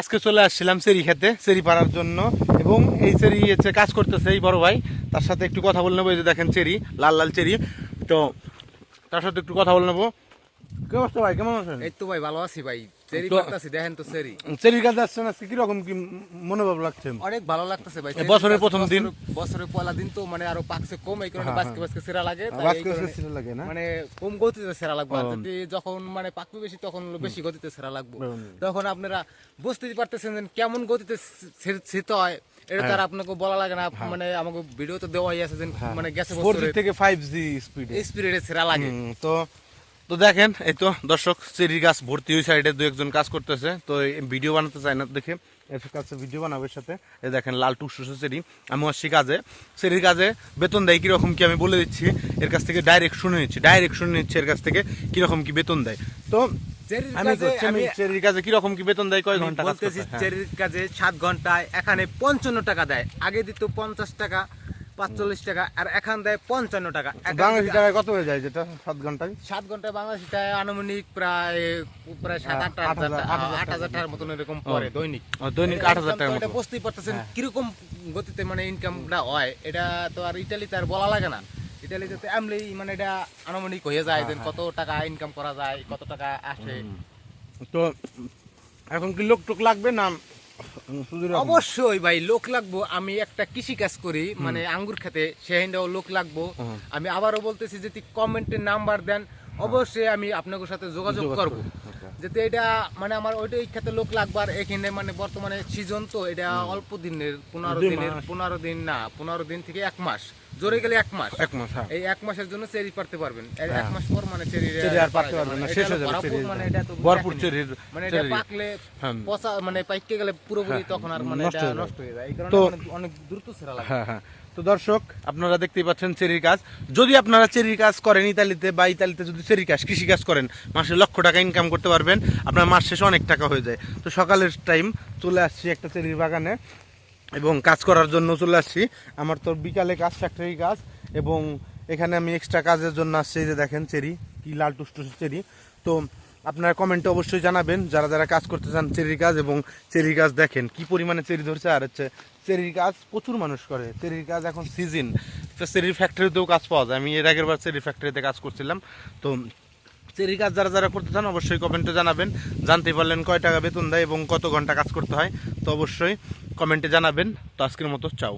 আজকে চলে আসছিলাম চেরি খেতে চেরি পাড়ার জন্য। এবং এই চেরি হচ্ছে কাজ করতেছে এই বড় ভাই। তার সাথে একটু কথা বলে নেব, এই যে দেখেন চেরি লাল লাল চেরি তো তার সাথে একটু কথা বলে নেব। কি অবস্থা ভাই? কেমন আছেন? এই তো ভাই ভালো আছি ভাই। চেরি দেখেন তো চেরি। চেরির কাছে আসছেন আজকে কীরকম কি মনোভাব লাগছে? অনেক ভালো লাগতেছে ভাই বছরের প্রথম দিন? বছরের- পয়লা দিন তো মানে আরও পাকছে কম এই কারণে হ্যাঁ, বাসকে বাসকে সেরা লাগে করে কারণে ছিল লাগে না? মানে কম গতিতে সেরা লাগবে। যদি যখন মানে পাকবে বেশি তখন বেশি গতিতে সেরা লাগবে। তখন আপনারা বুঝতেই পারতেছেন যে কেমন গতিতে ছিতে হয় এটা হ্যাঁ। তো আর আপনাকে বলা লাগে না। মানে আমাকে ভিডিও তো দেওয়াই আছে যে মানে গেছে ফোর থেকে ফাইভ জি স্পিড স্পিরিটে সেরা লাগে। তো তো দেখেন এই তো দর্শক চেরি গাছ ভর্তি ওই সাইডে দু একজন কাজ করতেছে। তো ভিডিও বানাতে চায় না দেখে এর কাছে ভিডিও বানাবে সাথে। এই দেখেন লাল টুকটুসে চেরি আমি আসছি কাজে। চেরির কাজে বেতন দেয় কীরকম কি আমি বলে দিচ্ছি এর কাছ থেকে ডাইরেক্ট শুনে নিচ্ছি ডাইরেক্ট শুনে নিচ্ছি এর কাছ থেকে কীরকম কি বেতন দেয়। তো চেরির কাজে কীরকম কি বেতন দেয় কয় ঘণ্টা কাজে সাত ঘন্টায় এখানে পঞ্চান্ন টাকা দেয়। আগে দিত পঞ্চাশ টাকা পাঁচচল্লিশ টাকা আর এখন দেয় পঞ্চান্ন টাকা। বাংলাদেশি টাকায় কত হয়ে যায় যেটা? সাত ঘন্টায়? সাত ঘন্টায় বাংলাদেশিটায় আনুমানিক প্রায় প্রায় সাত আট আট হাজার আট হাজার টাকার মতন এরকম পরে দৈনিক। দৈনিক আট হাজার মতো। এটা বুঝতেই পারতেছেন হ্যাঁ। কীরকম গতিতে মানে ইনকামটা হয় এটা তো আর ইটালিতে আর বলা লাগে না। ইটালিতে তো এমনি মানে এটা আনুমানিক হয়ে যায় হ্যাঁ, যে কত টাকা ইনকাম করা যায় কত টাকা আসে। তো এখন কি লোক টোক লাগবে না? অবশ্যই ভাই লোক লাগবো আমি একটা কৃষি কাজ করি মানে আঙ্গুর খেতে সেহিনটাও লোক লাগবো। আমি আবারও বলতেছি যদি কমেন্টে নাম্বার দেন অবশ্যই আমি আপনাদের সাথে যোগাযোগ করব। যাতে এটা মানে আমার ওইটাই খেতে লোক লাগবে এখানে মানে বর্তমানে সিজন তো এটা অল্প দিনের পনেরো দিনের পনেরো দিন না পনেরো দিন থেকে এক মাস। জোরে গেলে এক মাস। এক মাস হ্যাঁ। এই এক মাসের জন্য চেরি পারতে পারবেন। এক হ্যাঁ। মাস পর মানে চেরি চেরি আর পারতে পারবেন না, শেষ হয়ে যাবে চেরির মানে এটা তো ভরপুর। চেরির মানে এটা পাকলে হ্যাঁ। পচা মানে পাইকে গেলে পুরোপুরি তখন আর মানে নষ্ট এটা হয়ে নষ্ট হয়ে যায়। এই কারণে অনেক- দ্রুত সেরা লাগে। হ্যাঁ হ্যাঁ। তো দর্শক আপনারা দেখতেই পাচ্ছেন চেরির কাজ যদি আপনারা চেরির কাজ করেন ইতালিতে বা ইতালিতে যদি চেরির কাজ কৃষি কাজ করেন মাসে লক্ষ টাকা ইনকাম করতে পারবেন। আপনার মাস শেষে অনেক টাকা হয়ে যায়। তো সকালের টাইম চলে আসছি একটা চেরির বাগানে এবং কাজ করার জন্য চলে আসছি। আমার তো বিকালে কাজ ফ্যাক্টরি কাজ এবং এখানে আমি এক্সট্রা কাজের জন্য আসছি। যে দেখেন চেরি, কি লাল টুসটুস চেরি। তো আপনারা কমেন্টে অবশ্যই জানাবেন যারা যারা কাজ করতে চান চেরির কাজ এবং চেরির কাজ দেখেন কি পরিমাণে চেরি ধরছে। আর হচ্ছে চেরির কাজ প্রচুর মানুষ করে। চেরির কাজ এখন সিজন তো চেরির ফ্যাক্টরিতেও কাজ পাওয়া যায়। আমি এর আগের বার চেরির ফ্যাক্টরিতে কাজ করছিলাম। তো চেরি কাজ যারা যারা করতে চান অবশ্যই কমেন্টে জানাবেন। জানতে পারলেন কয় টাকা বেতন দেয় এবং কত ঘণ্টা কাজ করতে হয়, তো অবশ্যই কমেন্টে জানাবেন। তো আজকের মতো, চাও।